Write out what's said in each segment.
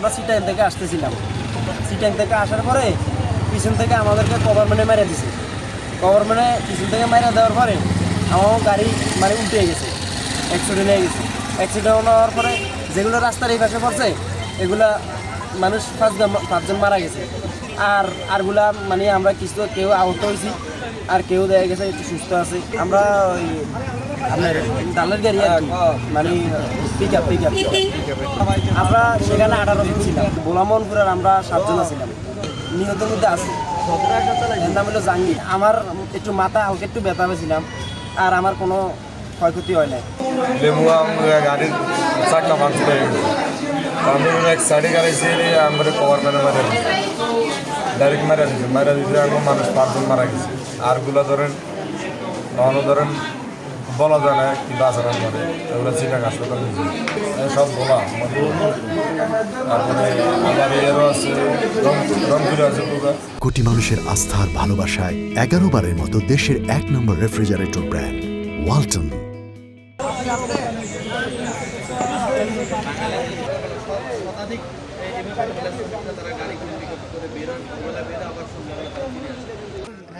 আমরা সিটাইন থেকে আসতেছিলাম। সিটাইন থেকে আসার পরে পিছন থেকে আমাদেরকে গভর্নমেন্টে মেরে দিছে। গভর্নমেন্টে পিছন থেকে মেরে দেওয়ার পরে আমার গাড়ি মানে উল্টে গেছে অ্যাক্সিডেন্ট হয়ে গেছে। অ্যাক্সিডেন্ট হওয়ার পরে যেগুলো রাস্তার এই পাশে পড়ছে, এগুলা মানুষ পাঁচজন পাঁচজন মারা গেছে। আর আরগুলা মানে আমরা কিছু কেউ আহত হয়েছি, আর কেউ দেখা গেছে একটু সুস্থ আছে। আমরা আপনার মানে পিক আমরা সেখানে আঠারো জন ছিলাম। গোলামনপুরের আমরা সাতজন ছিলাম। নিহতের মধ্যে আছি। নাম হলো আমার একটু মাথা হালকা, একটু ব্যথা পেয়েছিলাম। আর আমার কোনো ক্ষয়ক্ষতি হয় নাই। এক মেরে ডাইরেক্ট মারা আরগুলো ধরেন ধরেন বলা যায় না কি বাঁচানো করে এগুলো চিটাং হাসপাতাল নিয়েছে সব বলা। তারপরে আবার এরও আছে রংপুরে আছে কোটি মানুষের আস্থার ভালোবাসায় এগারো বারের মতো দেশের এক নম্বর রেফ্রিজারেটর ব্র্যান্ড, ওয়ালটন।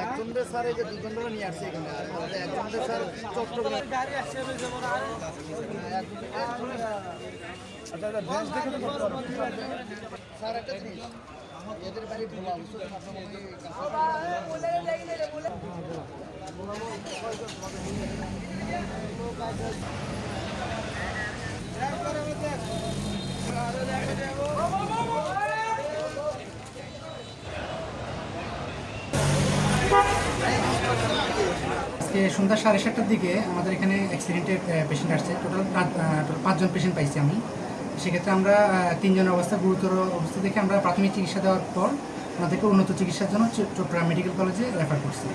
একজনদের স্যার এই যে দুজনরা নিয়ে আসছে এখানে। আর একজনদের স্যার চট্টগ্রাম। স্যার একটা জিনিস। এদের বাড়ি ভোলা বুঝছ সন্ধ্যা সাড়ে সাতটার দিকে আমাদের এখানে অ্যাক্সিডেন্টের পেশেন্ট আসছে। টোটাল পাঁচজন পেশেন্ট পাইছি আমি। সেক্ষেত্রে আমরা তিনজনের অবস্থা, গুরুতর অবস্থা দেখে আমরা প্রাথমিক চিকিৎসা দেওয়ার পর ওনাদেরকে উন্নত চিকিৎসার জন্য চট্টগ্রাম মেডিকেল কলেজে রেফার করছি।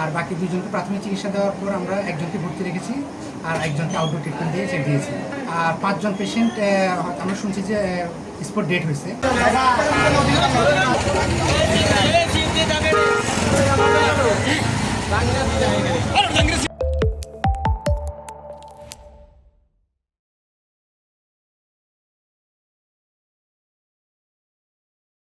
আর বাকি দুজনকে প্রাথমিক চিকিৎসা দেওয়ার পর আমরা একজনকে ভর্তি রেখেছি আর একজনকে আউটডোর ট্রিটমেন্ট দিয়ে চেক দিয়েছি। আর পাঁচজন পেশেন্ট আমরা শুনছি যে স্পট ডেট হয়েছে। আর কংগ্রেস